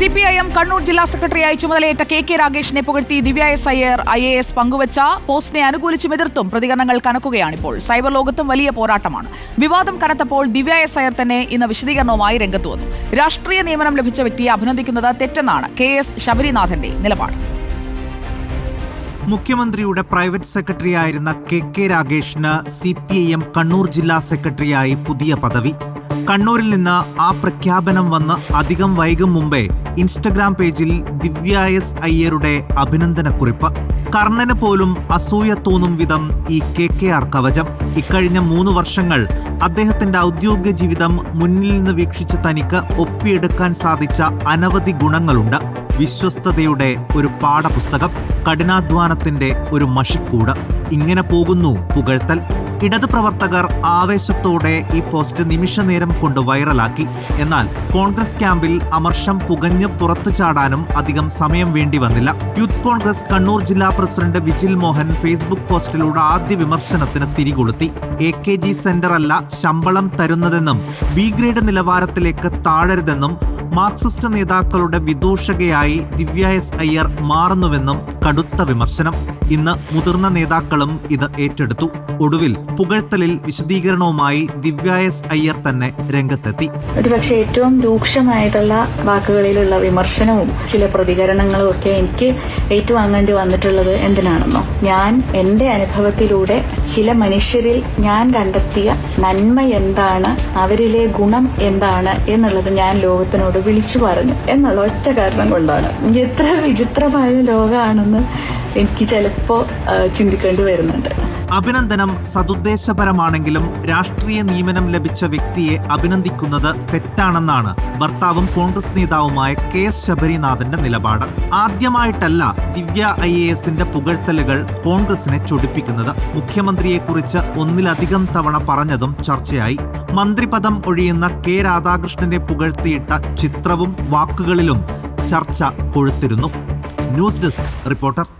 C P I M Kannur ജില്ലാ സെക്രട്ടറിയായി ചുമതലയേറ്റ കെ കെ രാഗേഷിനെ പുകഴ്ത്തി Divya S Iyer I A S പങ്കുവച്ച പോസ്റ്റിനെ അനുകൂലിച്ചും എതിർത്തും പ്രതികരണങ്ങൾ കനക്കുകയാണിപ്പോൾ. സൈബർ ലോകത്തും വലിയ പോരാട്ടമാണ്. വിവാദം കനത്തപ്പോൾ ദിവ്യ എസ് അയ്യർ തന്നെ ഇന്ന് വിശദീകരണവുമായി രംഗത്ത് വന്നു. രാഷ്ട്രീയ നിയമനം ലഭിച്ച വ്യക്തിയെ അഭിനന്ദിക്കുന്നത് തെറ്റെന്നാണ് കെ എസ് ശബരിനാഥന്റെ നിലപാട്. മുഖ്യമന്ത്രിയുടെ പ്രൈവറ്റ് സെക്രട്ടറി ആയിരുന്ന K K രാഗേഷിന് C P I M Kannur ജില്ലാ സെക്രട്ടറിയായി പുതിയ പദവി. കണ്ണൂരിൽ നിന്ന് ആ പ്രഖ്യാപനം വന്ന് അധികം വൈകും മുമ്പേ ഇൻസ്റ്റഗ്രാം പേജിൽ ദിവ്യ എസ് അയ്യരുടെ അഭിനന്ദനക്കുറിപ്പ്. കർണന് പോലും അസൂയ തോന്നും വിധം ഈ കെ കെ ആർ കവചം. ഇക്കഴിഞ്ഞ മൂന്ന് വർഷങ്ങൾ അദ്ദേഹത്തിന്റെ ഔദ്യോഗിക ജീവിതം മുന്നിൽ നിന്ന് വീക്ഷിച്ച് തനിക്ക് ഒപ്പിയെടുക്കാൻ സാധിച്ച അനവധി ഗുണങ്ങളുണ്ട്. വിശ്വസ്തതയുടെ ഒരു പാഠപുസ്തകം കഠിനാധ്വാനത്തിന്റെ ഒരു മഷിക്കൂട്. ഇങ്ങനെ പോകുന്നു പുകഴ്ത്തൽ. ഇടത് പ്രവർത്തകർ ആവേശത്തോടെ ഈ പോസ്റ്റ് നിമിഷ നേരം കൊണ്ട് വൈറലാക്കി. എന്നാൽ കോൺഗ്രസ് ക്യാമ്പിൽ അമർഷം പുകഞ്ഞ് പുറത്തു ചാടാനും അധികം സമയം വേണ്ടി വന്നില്ല. യൂത്ത് കോൺഗ്രസ് കണ്ണൂർ ജില്ലാ പ്രസിഡന്റ് വിജിൽ മോഹൻ ഫേസ്ബുക്ക് പോസ്റ്റിലൂടെ ആദ്യ വിമർശനത്തിന് തിരികൊളുത്തി. എ കെ ജി സെന്റർ അല്ല ശമ്പളം തരുന്നതെന്നും ബി ഗ്രേഡ് നിലവാരത്തിലേക്ക് താഴരുതെന്നും മാർക്സിസ്റ്റ് നേതാക്കളുടെ വിദൂഷകയായി ദിവ്യ എസ് അയ്യർ മാറുന്നുവെന്നും കടുത്ത വിമർശനം. ഇന്ന് മുതിർന്ന നേതാക്കളും ഇത് ഏറ്റെടുത്തു. ഒടുവിൽ പുകഴ്ത്തലിൽ വിശദീകരണവുമായി ദിവ്യ എസ് അയ്യർ തന്നെ രംഗത്തെത്തി. ഒരുപക്ഷെ ഏറ്റവും രൂക്ഷമായിട്ടുള്ള വാക്കുകളിലുള്ള വിമർശനവും ചില പ്രതികരണങ്ങളും ഒക്കെ എനിക്ക് ഏറ്റുവാങ്ങേണ്ടി വന്നിട്ടുള്ളത് എന്തിനാണെന്നോ? ഞാൻ എന്റെ അനുഭവത്തിലൂടെ ചില മനുഷ്യരിൽ ഞാൻ കണ്ടെത്തിയ നന്മ എന്താണ് അവരിലെ ഗുണം എന്താണ് എന്നുള്ളത് ഞാൻ ലോകത്തിനോട് വിളിച്ചു പറഞ്ഞു. എന്നുള്ള ഒറ്റ കാരണം കൊണ്ടാണ്. എത്ര വിചിത്രമായ ലോകമാണെന്ന് എനിക്ക് ചിലപ്പോൾ ചിന്തിക്കേണ്ടി വരുന്നുണ്ട്. അഭിനന്ദനം സതുദ്ദേശപരമാണെങ്കിലും രാഷ്ട്രീയ നിയമനം ലഭിച്ച വ്യക്തിയെ അഭിനന്ദിക്കുന്നത് തെറ്റാണെന്നാണ് ഭർത്താവും കോൺഗ്രസ് നേതാവുമായ കെ എസ് ശബരിനാഥന്റെ നിലപാട്. ആദ്യമായിട്ടല്ല ദിവ്യ ഐ എ എസിന്റെ പുകഴ്ത്തലുകൾ കോൺഗ്രസിനെ ചൊടിപ്പിക്കുന്നത്. മുഖ്യമന്ത്രിയെക്കുറിച്ച് ഒന്നിലധികം തവണ പറഞ്ഞതും ചർച്ചയായി. മന്ത്രിപദം ഒഴിയുന്ന കെ രാധാകൃഷ്ണനെ പുകഴ്ത്തിയിട്ട ചിത്രവും വാക്കുകളിലും ചർച്ച കൊഴുത്തിരുന്നു. News desk reporter.